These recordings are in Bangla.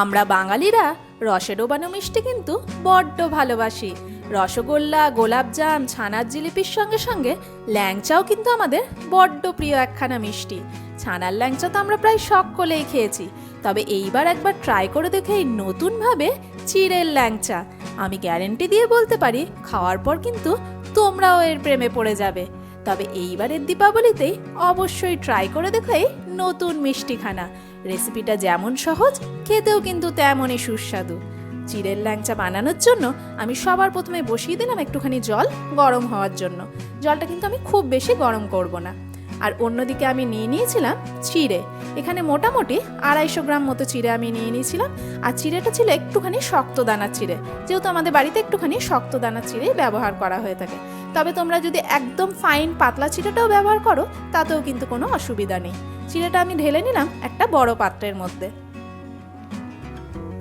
আমরা বাঙালিরা রসে ডোবানো মিষ্টি কিন্তু বড্ড ভালোবাসি। রসগোল্লা, গোলাপজাম, ছানার জিলিপির সঙ্গে সঙ্গে ল্যাংচাও কিন্তু আমাদের বড্ড প্রিয় একখানা মিষ্টি। ছানার ল্যাংচা তো আমরা প্রায় সকলেই খেয়েছি। তবে এইবার একবার ট্রাই করে দেখে এই নতুনভাবে চিড়ের ল্যাংচা। আমি গ্যারেন্টি দিয়ে বলতে পারি, খাওয়ার পর কিন্তু তোমরাও এর প্রেমে পড়ে যাবে। তবে এইবারের দীপাবলিতেই অবশ্যই ট্রাই করে দেখো এই নতুন মিষ্টিখানা। রেসিপিটা যেমন সহজ, খেতেও কিন্তু তেমনই সুস্বাদু। চিড়ের ল্যাংচা বানানোর জন্য আমি সবার প্রথমে বসিয়ে দিলাম একটুখানি জল গরম হওয়ার জন্য। জলটা কিন্তু আমি খুব বেশি গরম করব না। আর অন্যদিকে আমি নিয়ে নিয়েছিলাম চিড়ে। এখানে মোটামুটি আড়াইশো গ্রাম মতো চিড়ে আমি নিয়ে নিয়েছিলাম। আর চিড়েটা ছিল একটুখানি শক্ত দানা চিড়ে। যেহেতু আমাদের বাড়িতে একটুখানি শক্ত দানা চিড়েই ব্যবহার করা হয়ে থাকে। তবে তোমরা যদি একদম ফাইন পাতলা চিড়েটাও ব্যবহার করো, তাতেও কিন্তু কোনো অসুবিধা নেই। চিড়েটা আমি ঢেলে নিলাম একটা বড় পাত্রের মধ্যে।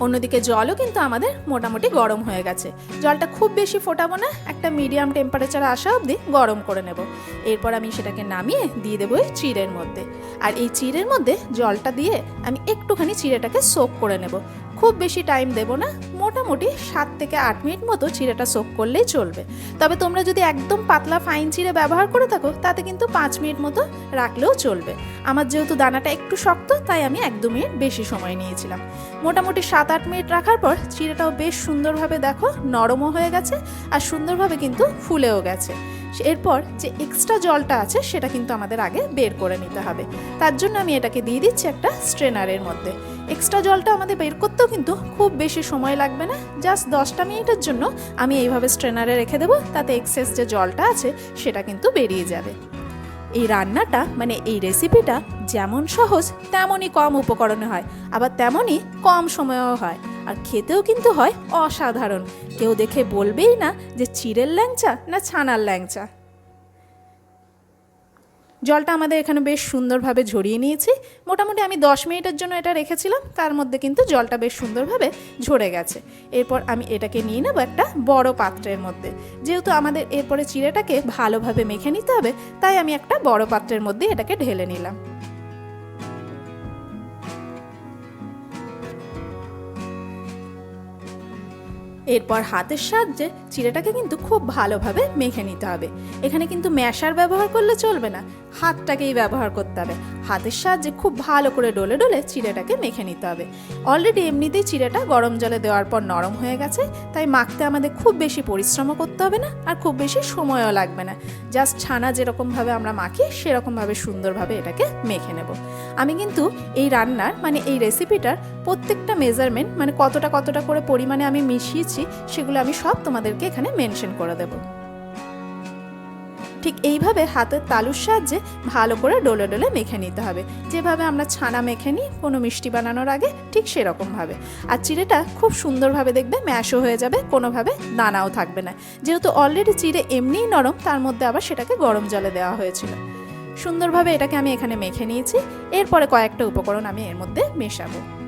অন্যদিকে জলও কিন্তু আমাদের মোটামুটি গরম হয়ে গেছে। জলটা খুব বেশি ফোটাবো না, একটা মিডিয়াম টেম্পারেচার আসা অবধি গরম করে নেব। এরপর আমি সেটাকে নামিয়ে দিয়ে দেবো এই চিড়ের মধ্যে। আর এই চিড়ের মধ্যে জলটা দিয়ে আমি একটুখানি চিড়েটাকে সোপ করে নেব। খুব বেশি টাইম দেবো না মোটামুটি সাত থেকে আট মিনিট মতো চিড়েটা সোক করলেই চলবে। তবে তোমরা যদি একদম পাতলা ফাইন চিড়ে ব্যবহার করে থাকো, তাতে কিন্তু পাঁচ মিনিট মতো রাখলেও চলবে। আমার যেহেতু দানাটা একটু শক্ত, তাই আমি এক দু মিনিট বেশি সময় নিয়েছিলাম। মোটামুটি সাত আট মিনিট রাখার পর চিড়েটাও বেশ সুন্দরভাবে দেখো নরমও হয়ে গেছে আর সুন্দরভাবে কিন্তু ফুলেও গেছে। এরপর যে এক্সট্রা জলটা আছে, সেটা কিন্তু আমাদের আগে বের করে নিতে হবে। তার জন্য আমি এটাকে দিয়ে দিচ্ছি একটা স্ট্রেনারের মধ্যে। এক্সট্রা জলটা আমাদের বের করতেও কিন্তু খুব বেশি সময় লাগবে না। জাস্ট দশটা মিনিটের জন্য আমি এইভাবে স্ট্রেনারে রেখে দেবো, তাতে এক্সেস যে জলটা আছে সেটা কিন্তু বেরিয়ে যাবে। এই রান্নাটা মানে এই রেসিপিটা যেমন সহজ, তেমনই কম উপকরণে হয়, আবার তেমনই কম সময়েও হয়। আর খেতেও কিন্তু হয় অসাধারণ। কেউ দেখে বলবেই না যে চিড়ের ল্যাংচা না ছানার ল্যাংচা। জলটা আমাদের এখানে বেশ সুন্দরভাবে ঝরিয়ে নিয়েছি। মোটামুটি আমি দশ মিনিটের জন্য এটা রেখেছিলাম, তার মধ্যে কিন্তু জলটা বেশ সুন্দরভাবে ঝরে গেছে। এরপর আমি এটাকে নিয়ে নেব একটা বড় পাত্রের মধ্যে। যেহেতু আমাদের এরপরে চিড়েটাকে ভালোভাবে মেখে নিতে হবে, তাই আমি একটা বড় পাত্রের মধ্যে এটাকে ঢেলে নিলাম। এরপর হাতের সাহায্যে চিড়েটাকে কিন্তু খুব ভালোভাবে মেখে নিতে হবে। এখানে কিন্তু মেশার ব্যবহার করলে চলবে না, হাতটাকেই ব্যবহার করতে হবে। হাতের সাহায্যে খুব ভালো করে ডলে ডলে চিড়েটাকে মেখে নিতে হবে। অলরেডি এমনিতেই চিড়েটা গরম জলে দেওয়ার পর নরম হয়ে গেছে, তাই মাখতে আমাদের খুব বেশি পরিশ্রমও করতে হবে না আর খুব বেশি সময়ও লাগবে না। জাস্ট ছানা যেরকমভাবে আমরা মাখি, সেরকমভাবে সুন্দরভাবে এটাকে মেখে নেব। আমি কিন্তু এই রান্নার মানে এই রেসিপিটার প্রত্যেকটা মেজারমেন্ট মানে কতটা কতটা করে পরিমাণে আমি মিশিয়েছি, সেগুলো আমি সব তোমাদেরকে এখানে মেনশন করে দেবো। ঠিক এইভাবে হাতের তালুর সাহায্যে ভালো করে ডলে ডলে মেখে নিতে হবে। যেভাবে আমরা ছানা মেখে নিই, কোনো মিষ্টি বানানোর আগে ঠিক সেরকমভাবে। আর চিড়েটা খুব সুন্দরভাবে দেখবে ম্যাশও হয়ে যাবে, কোনোভাবে দানাও থাকবে না। যেহেতু অলরেডি চিড়ে এমনিই নরম, তার মধ্যে আবার সেটাকে গরম জলে দেওয়া হয়েছিল। সুন্দরভাবে এটাকে আমি এখানে মেখে নিয়েছি। এরপরে কয়েকটা উপকরণ আমি এর মধ্যে মেশাবো।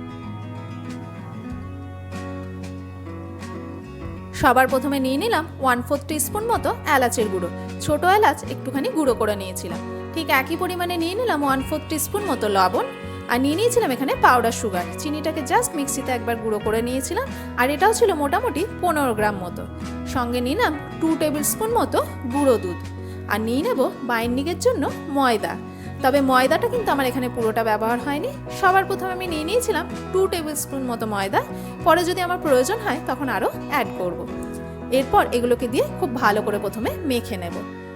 সবার প্রথমে নিয়ে নিলাম ওয়ান ফোর্থ টিস্পুন মতো এলাচের গুঁড়ো। ছোট এলাচ একটুখানি গুঁড়ো করে নিয়েছিলাম। ঠিক একই পরিমাণে নিয়ে নিলাম ওয়ান ফোর্থ টিস্পুন মতো লবণ। আর নিয়ে নিয়েছিলাম এখানে পাউডার সুগার চিনিটাকে জাস্ট মিক্সিতে একবার গুঁড়ো করে নিয়েছিলাম। আর এটাও ছিল মোটামুটি পনেরো গ্রাম মতো। সঙ্গে নিলাম টু টেবিল স্পুন মতো গুঁড়ো দুধ। আর নিয়ে নেব বাইন্ডিংয়ের জন্য ময়দা। তবে ময়দাটা কিন্তু আমার এখানে পুরোটা ব্যবহার হয়নি। সবার প্রথমে আমি নিয়ে নিয়েছিলাম টু টেবিল স্পুন মতো ময়দা। পরে যদি আমার প্রয়োজন হয় তখন আরও অ্যাড করব। এরপর এগুলোকে দিয়ে খুব ভালো করে প্রথমে মেখে নেব।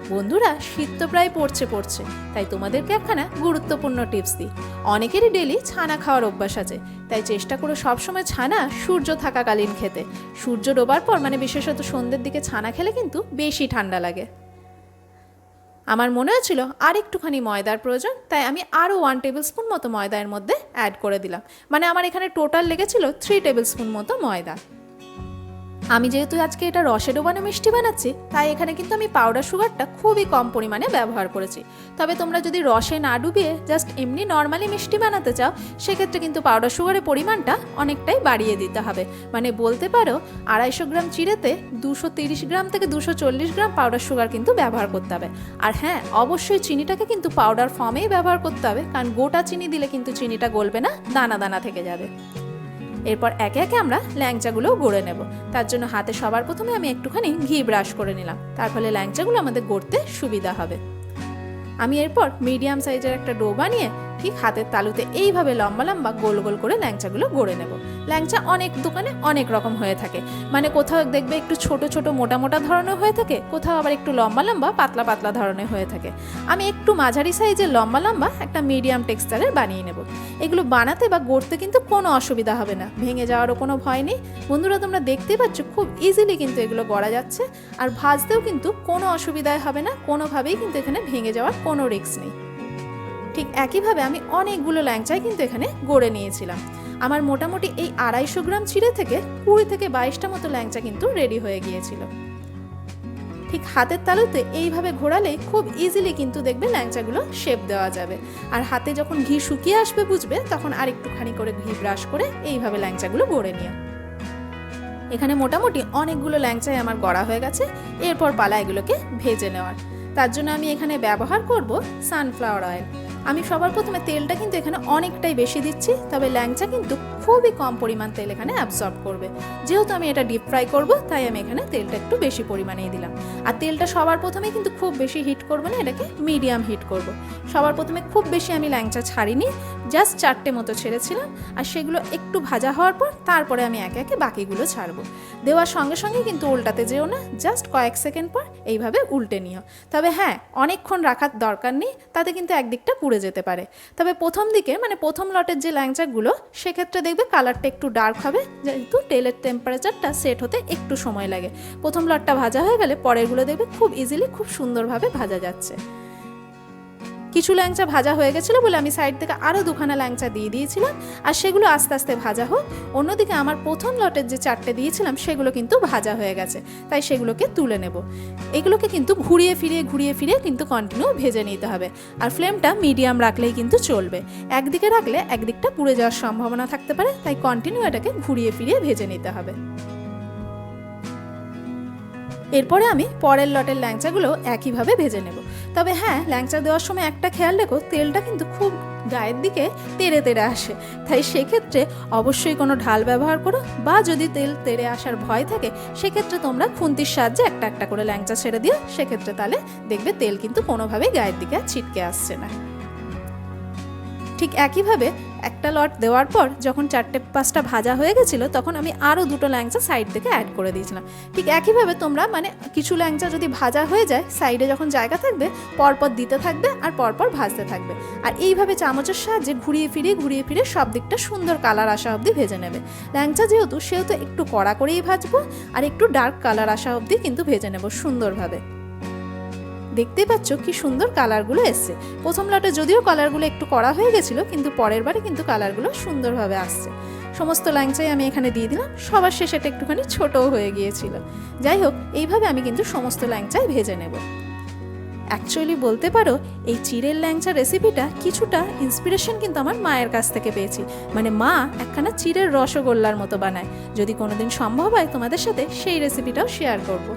বন্ধুরা, শীত তো প্রায় পড়ছে পড়ছে। তাই তোমাদেরকে একখানা গুরুত্বপূর্ণ টিপস দিই। অনেকেরই ডেলি ছানা খাওয়ার অভ্যাস আছে। তাই চেষ্টা করো সবসময় ছানা সূর্য থাকাকালীন খেতে। সূর্য ডোবার পর মানে বিশেষত সন্ধ্যের দিকে ছানা খেলে কিন্তু বেশি ঠান্ডা লাগে। আমার মনে হয়েছিল আর একটুখানি ময়দার প্রয়োজন, তাই আমি আরও ওয়ান টেবিল স্পুন মতো ময়দা এর মধ্যে অ্যাড করে দিলাম। মানে আমার এখানে টোটাল লেগেছিল থ্রি টেবিল স্পুন মতো ময়দা। আমি যেহেতু আজকে এটা রসে ডোবানো মিষ্টি বানাচ্ছি, তাই এখানে কিন্তু আমি পাউডার সুগারটা খুবই কম পরিমাণে ব্যবহার করেছি। তবে তোমরা যদি রসে না ডুবিয়ে জাস্ট এমনি নর্মালি মিষ্টি বানাতে চাও, সেক্ষেত্রে কিন্তু পাউডার সুগারের পরিমাণটা অনেকটাই বাড়িয়ে দিতে হবে। মানে বলতে পারো, আড়াইশো গ্রাম চিড়েতে দুশো তিরিশ গ্রাম থেকে দুশো চল্লিশ গ্রাম পাউডার সুগার কিন্তু ব্যবহার করতে হবে। আর হ্যাঁ অবশ্যই চিনিটাকে কিন্তু পাউডার ফর্মেই ব্যবহার করতে হবে, কারণ গোটা চিনি দিলে কিন্তু চিনিটা গলবে না, দানা দানা থেকে যাবে। এরপর একে একে আমরা ল্যাংচাগুলোও গড়ে নেব। তার জন্য হাতে সবার প্রথমে আমি একটুখানি ঘি ব্রাশ করে নিলাম। তার ফলে ল্যাংচাগুলো আমাদের গড়তে সুবিধা হবে। আমি এরপর মিডিয়াম সাইজের একটা ডো বানিয়ে ঠিক হাতের তালুতে এইভাবে লম্বা লম্বা গোল গোল করে ল্যাংচাগুলো গড়ে নেব। ল্যাংচা অনেক দোকানে অনেক রকম হয়ে থাকে। মানে কোথাও দেখবে একটু ছোট ছোট মোটা মোটা ধরনের হয়ে থাকে, কোথাও আবার একটু লম্বা লম্বা পাতলা পাতলা ধরনের হয়ে থাকে। আমি একটু মাঝারি সাইজের লম্বা লম্বা একটা মিডিয়াম টেক্সচারের বানিয়ে নেব। এগুলো বানাতে বা গড়তে কিন্তু কোনো অসুবিধা হবে না, ভেঙে যাওয়ারও কোনো ভয় নেই। বন্ধুরা, তোমরা দেখতেই পাচ্ছ খুব ইজিলি কিন্তু এগুলো গড়া যাচ্ছে। আর ভাজতেও কিন্তু কোনো অসুবিধায় হবে না, কোনোভাবেই কিন্তু এখানে ভেঙে যাওয়ার কোনো রিস্ক নেই। ঠিক একইভাবে আমি অনেকগুলো ল্যাংচাই কিন্তু এখানে গড়ে নিয়েছিলাম। আমার মোটামুটি এই আড়াইশো গ্রাম চিড়ে থেকে কুড়ি থেকে বাইশটা মতো ল্যাংচা কিন্তু রেডি হয়ে গিয়েছিল। ঠিক হাতের তালুতে এইভাবে ঘোরালে খুব ইজিলি কিন্তু দেখবে ল্যাংচাগুলো শেপ দেওয়া যাবে। আর হাতে যখন ঘি শুকিয়ে আসবে বুঝবে, তখন আর একটুখানি করে ঘি ব্রাশ করে এইভাবে ল্যাংচাগুলো গড়ে নিও। এখানে মোটামুটি অনেকগুলো ল্যাংচাই আমার গড়া হয়ে গেছে, এরপর পালা এগুলোকে ভেজে নেওয়ার। তার জন্য আমি এখানে ব্যবহার করব সানফ্লাওয়ার অয়েল আমি সবার প্রথমে তেলটা কিন্তু এখানে অনেকটাই বেশি দিচ্ছি তবে ল্যাংচা কিন্তু খুবই কম পরিমাণ তেল এখানে অ্যাবজর্ব করবে। যেহেতু আমি এটা ডিপ ফ্রাই করব, তাই আমি এখানে তেলটা একটু বেশি পরিমাণেই দিলাম। আর তেলটা সবার প্রথমে কিন্তু খুব বেশি হিট করব না, এটাকে মিডিয়াম হিট করব। সবার প্রথমে খুব বেশি আমি ল্যাংচা ছাড়িনি জাস্ট চারটে মতো ছেড়েছিলাম। আর সেগুলো একটু ভাজা হওয়ার পর তারপরে আমি একে একে বাকিগুলো ছাড়বো। দেওয়ার সঙ্গে সঙ্গে কিন্তু উল্টাতে যেও না জাস্ট কয়েক সেকেন্ড পর এইভাবে উল্টে নিও। তবে হ্যাঁ অনেকক্ষণ রাখার দরকার নেই, তাতে কিন্তু একদিকটা পুড়ে যেতে পারে। তবে প্রথম দিকে মানে প্রথম লটের যে ল্যাংচাগুলো, সেক্ষেত্রে দেখবে কালারটা একটু ডার্ক হবে, যেহেতু তেলের টেম্পারেচারটা সেট হতে একটু সময় লাগে। প্রথম লটটা ভাজা হয়ে গেলে পরেরগুলো দেখবে খুব ইজিলি খুব সুন্দরভাবে ভাজা যাচ্ছে। কিছু ল্যাংচা ভাজা হয়ে গেছিল বলে আমি সাইড থেকে আরও দুখানা ল্যাংচা দিয়ে দিয়েছিলাম। আর সেগুলো আস্তে আস্তে ভাজা হোক। অন্যদিকে আমার প্রথম লটের যে চারটে দিয়েছিলাম, সেগুলো কিন্তু ভাজা হয়ে গেছে। তাই সেগুলোকে তুলে নেব। এগুলোকে কিন্তু ঘুরিয়ে ফিরিয়ে ঘুরিয়ে ফিরিয়ে কিন্তু কন্টিনিউ ভেজে নিতে হবে। আর ফ্লেমটা মিডিয়াম রাখলেই কিন্তু চলবে। একদিকে রাখলে একদিকটা পুড়ে যাওয়ার সম্ভাবনা থাকতে পারে, তাই কন্টিনিউ এটাকে ঘুরিয়ে ফিরিয়ে ভেজে নিতে হবে। এরপরে আমি পরের লটের ল্যাংচাগুলো একইভাবে ভেজে নেব। তবে হ্যাঁ ল্যাংচা দেওয়ার সময় একটা খেয়াল রেখো, তেলটা কিন্তু খুব গায়ের দিকে তেড়ে তেড়ে আসে। তাই সেক্ষেত্রে অবশ্যই কোনো ঢাল ব্যবহার করো বা যদি তেল তেড়ে আসার ভয় থাকে, সেক্ষেত্রে তোমরা খুন্তির সাহায্যে একটা একটা করে ল্যাংচা ছেড়ে দিও। সেক্ষেত্রে তাহলে দেখবে তেল কিন্তু কোনোভাবেই গায়ের দিকে ছিটকে আসছে না। ঠিক একইভাবে একটা লট দেওয়ার পর যখন চারটে, পাঁচটা ভাজা হয়ে গেছিল, তখন আমি আরও দুটো ল্যাংচা সাইড থেকে অ্যাড করে দিয়েছিলাম। ঠিক একইভাবে তোমরা মানে কিছু ল্যাংচা যদি ভাজা হয়ে যায় সাইডে যখন জায়গা থাকবে, পরপর দিতে থাকবে আর পরপর ভাজতে থাকবে। আর এইভাবে চামচের সাহায্যে ঘুরিয়ে ফিরিয়ে ঘুরিয়ে ফিরিয়ে সব দিকটা সুন্দর কালার আসা অবধি ভেজে নেবে। ল্যাংচা যেহেতু, সেহেতু একটু কড়া করেই ভাজবো আর একটু ডার্ক কালার আসা অবধি কিন্তু ভেজে নেব সুন্দরভাবে। দেখতেই পাচ্ছ কি সুন্দর কালারগুলো এসছে। প্রথম লটে যদিও কালারগুলো একটু করা হয়ে গেছিল, কিন্তু পরের বারে কিন্তু কালারগুলো সুন্দরভাবে আসছে। সমস্ত ল্যাংচাই আমি এখানে দিয়ে দিলাম, সবার শেষে এটা একটুখানি ছোটও হয়ে গিয়েছিল। যাই হোক, এইভাবে আমি কিন্তু সমস্ত ল্যাংচাই ভেজে নেব। অ্যাকচুয়ালি বলতে পারো, এই চিড়ের ল্যাংচা রেসিপিটা কিছুটা ইন্সপিরেশন কিন্তু আমার মায়ের কাছ থেকে পেয়েছি। মানে মা একখানা চিড়ের রসগোল্লার মতো বানায়। যদি কোনোদিন সম্ভব হয় তোমাদের সাথে সেই রেসিপিটাও শেয়ার করব।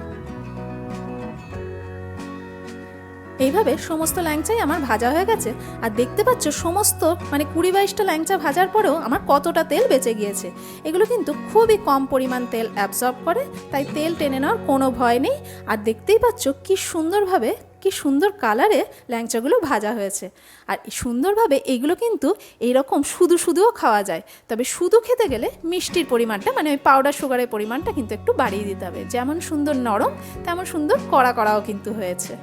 এইভাবে সমস্ত ল্যাংচাই আমার ভাজা হয়ে গেছে। আর দেখতে পাচ্ছ সমস্ত মানে কুড়ি বাইশটা ল্যাংচা ভাজার পরেও আমার কতটা তেল বেঁচে গিয়েছে। এগুলো কিন্তু খুবই কম পরিমাণ তেল অ্যাবজর্ব করে, তাই তেল টেনে নেওয়ার কোনো ভয় নেই। আর দেখতেই পাচ্ছ কি সুন্দরভাবে, কি সুন্দর কালারে ল্যাংচাগুলো ভাজা হয়েছে। আর সুন্দরভাবে এগুলো কিন্তু এইরকম শুধু শুধুও খাওয়া যায়। তবে শুধু খেতে গেলে মিষ্টির পরিমাণটা মানে ওই পাউডার সুগারের পরিমাণটা কিন্তু একটু বাড়িয়ে দিতে হবে। যেমন সুন্দর নরম, তেমন সুন্দর কড়া কড়াও কিন্তু হয়েছে।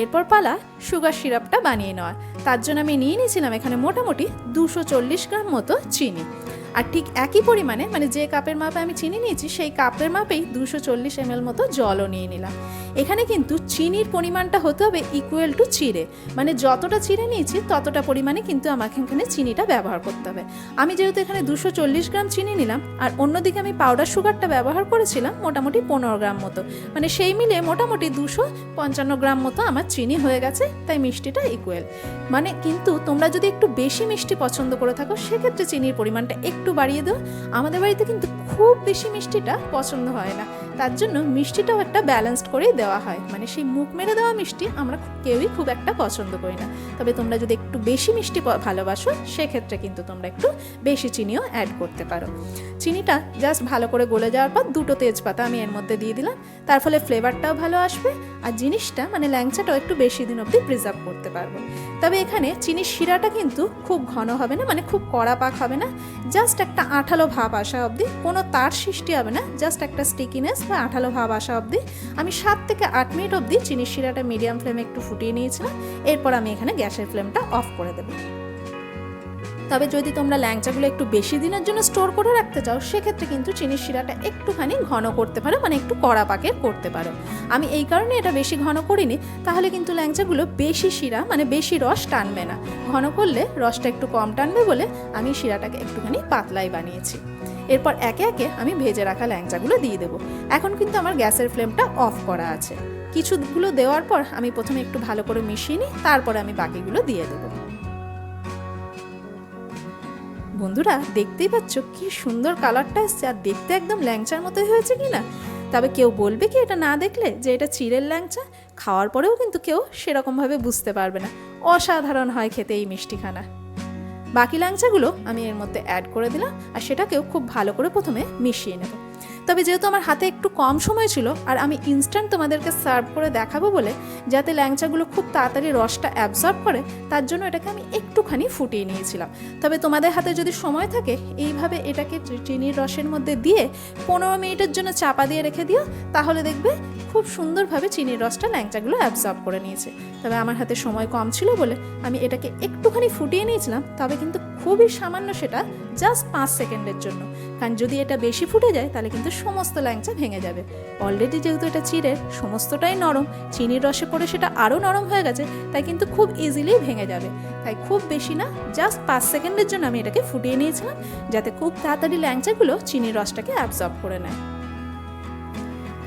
এরপর পালা সুগার সিরাপটা বানিয়ে নেওয়া। তার জন্য আমি নিয়ে নিয়েছিলাম এখানে মোটামুটি দুশো চল্লিশ গ্রাম মতো চিনি। আর ঠিক একই পরিমাণে মানে যে কাপের মাপে আমি চিনি নিয়েছি, সেই কাপের মাপেই দুশো চল্লিশ এমএল মতো জলও নিয়ে নিলাম। এখানে কিন্তু চিনির পরিমাণটা হতে হবে ইকুয়াল টু চিড়ে। মানে যতটা চিড়ে নিয়েছি, ততটা পরিমাণে কিন্তু আমাকে এখানে চিনিটা ব্যবহার করতে হবে। আমি যেহেতু এখানে দুশো চল্লিশ গ্রাম চিনি নিলাম, আর অন্যদিকে আমি পাউডার সুগারটা ব্যবহার করেছিলাম মোটামুটি পনেরো গ্রাম মতো। মানে সেই মিলে মোটামুটি দুশো পঞ্চান্ন গ্রাম মতো আমার চিনি হয়ে গেছে, তাই মিষ্টিটা ইকুয়াল মানে কিন্তু তোমরা যদি একটু বেশি মিষ্টি পছন্দ করে থাকো, সেক্ষেত্রে চিনির পরিমাণটা একটু বাড়িয়ে দাও। আমাদের বাড়িতে কিন্তু খুব বেশি মিষ্টিটা পছন্দ হয় না। তার জন্য মিষ্টিটাও একটা ব্যালেন্সড করেই দেওয়া হয়। মানে সেই মুখ মেরে দেওয়া মিষ্টি আমরা কেউই খুব একটা পছন্দ করি না। তবে তোমরা যদি একটু বেশি মিষ্টি ভালোবাসো, সেক্ষেত্রে কিন্তু তোমরা একটু বেশি চিনিও অ্যাড করতে পারো। চিনিটা জাস্ট ভালো করে গলে যাওয়ার পর দুটো তেজপাতা আমি এর মধ্যে দিয়ে দিলাম। তার ফলে ফ্লেভারটাও ভালো আসবে আর জিনিসটা মানে ল্যাংচাটাও একটু বেশি দিন অবধি প্রিজার্ভ করতে পারব। তবে এখানে চিনির শিরাটা কিন্তু খুব ঘন হবে না মানে খুব কড়া পাক হবে না। জাস্ট একটা আঠালো ভাব আসা অবধি, কোনো তার সৃষ্টি হবে না জাস্ট একটা স্টিকিনেস বা আঠালো ভাব আসা অবধি আমি সাত থেকে আট মিনিট অবধি চিনির শিরাটা মিডিয়াম ফ্লেমে একটু ফুটিয়ে নিয়েছিলাম। এরপর আমি এখানে গ্যাসের ফ্লেমটা অফ করে দেবো। তবে যদি তোমরা ল্যাংচাগুলো একটু বেশি দিনের জন্য স্টোর করে রাখতে চাও, সেক্ষেত্রে কিন্তু চিনির শিরাটা একটুখানি ঘন করতে পারো মানে একটু কড়া পাকের করতে পারো। আমি এই কারণে এটা বেশি ঘন করিনি, তাহলে কিন্তু ল্যাংচাগুলো বেশি শিরা মানে বেশি রস টানবে না। ঘন করলে রসটা একটু কম টানবে বলে আমি শিরাটাকে একটুখানি পাতলাই বানিয়েছি। এরপর একে একে আমি ভেজে রাখা ল্যাংচাগুলো দিয়ে দেবো। এখন কিন্তু আমার গ্যাসের ফ্লেমটা অফ করা আছে। কিছুগুলো দেওয়ার পর আমি প্রথমে একটু ভালো করে মিশিয়ে নিই, তারপরে আমি বাকিগুলো দিয়ে দেবো। বন্ধুরা, দেখতেই পাচ্ছ কি সুন্দর কালারটা এসছে, আর দেখতে একদম ল্যাংচার মতোই হয়েছে কি না? তবে কেউ বলবে কি এটা না দেখলে যে এটা চিড়ের ল্যাংচা? খাওয়ার পরেও কিন্তু কেউ সেরকমভাবে বুঝতে পারবে না। অসাধারণ হয় খেতে এই মিষ্টিখানা। বাকি ল্যাংচাগুলো আমি এর মধ্যে অ্যাড করে দিলাম, আর সেটাকেও খুব ভালো করে প্রথমে মিশিয়ে নেব। তবে যেহেতু আমার হাতে একটু কম সময় ছিল, আর আমি ইনস্ট্যান্ট তোমাদেরকে সার্ভ করে দেখাবো বলে, যাতে ল্যাংচাগুলো খুব তাড়াতাড়ি রসটা অ্যাবজর্ব করে, তার জন্য এটাকে আমি একটুখানি ফুটিয়ে নিয়েছিলাম। তবে তোমাদের হাতে যদি সময় থাকে, এইভাবে এটাকে চিনির রসের মধ্যে দিয়ে পনেরো মিনিটের জন্য চাপা দিয়ে রেখে দিও, তাহলে দেখবে খুব সুন্দরভাবে চিনির রসটা ল্যাংচাগুলো অ্যাবজর্ব করে নিয়েছে। তবে আমার হাতে সময় কম ছিল বলে আমি এটাকে একটুখানি ফুটিয়ে নিয়েছিলাম, তবে কিন্তু খুবই সামান্য সেটা জাস্ট পাঁচ সেকেন্ডের জন্য। কারণ যদি এটা বেশি ফুটে যায়, তাহলে কিন্তু সমস্ত ল্যাংচা ভেঙে যাবে। অলরেডি যেহেতু এটা চিড়ের, সমস্তটাই নরম। চিনির রসে পড়ে সেটা আরও নরম হয়ে গেছে, তাই কিন্তু খুব ইজিলি ভেঙে যাবে। তাই খুব বেশি না জাস্ট পাঁচ সেকেন্ডের জন্য আমি এটাকে ফুটিয়ে নিয়েছিলাম, যাতে খুব তাড়াতাড়ি ল্যাংচাগুলো চিনির রসটাকে অ্যাবজর্ব করে নেয়।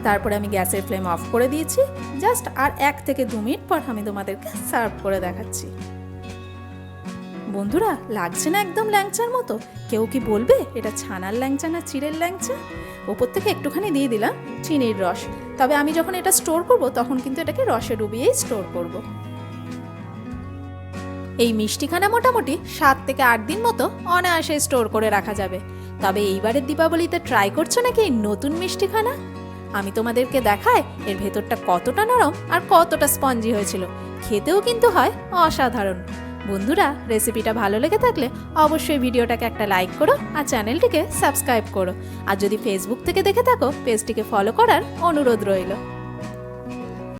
তারপরে আমি গ্যাসের ফ্লেম অফ করে দিয়েছি জাস্ট আর এক থেকে দু মিনিট পর আমি তোমাদেরকে সার্ভ করে দেখাচ্ছি। বন্ধুরা, লাগছে না একদম ল্যাংচার মতো? কেউ কি বলবে, এটা ছানার ল্যাংচা না চিড়ের ল্যাংচা? ওপর থেকে একটুখানি দিয়ে দিলাম চিনির রস। তবে আমি যখন এটা স্টোর করব, তখন কিন্তু এটাকে রসে ডুবিয়েই স্টোর করব। এই মিষ্টিখানা মোটামুটি সাত থেকে আট দিন মতো অনায়াসে স্টোর করে রাখা যাবে। তবে এইবারের দীপাবলিতে ট্রাই করছ নাকি এই নতুন মিষ্টিখানা? আমি তোমাদেরকে দেখাই এর ভেতরটা কতটা নরম আর কতটা স্পঞ্জি হয়েছিল। খেতেও কিন্তু হয় অসাধারণ। বন্ধুরা রেসিপিটা ভালো লেগে থাকলে অবশ্যই ভিডিওটাকে একটা লাইক করো আর চ্যানেলটিকে সাবস্ক্রাইব করো। আর যদি ফেসবুক থেকে দেখে থাকো পেজটিকে ফলো করার অনুরোধ রইল।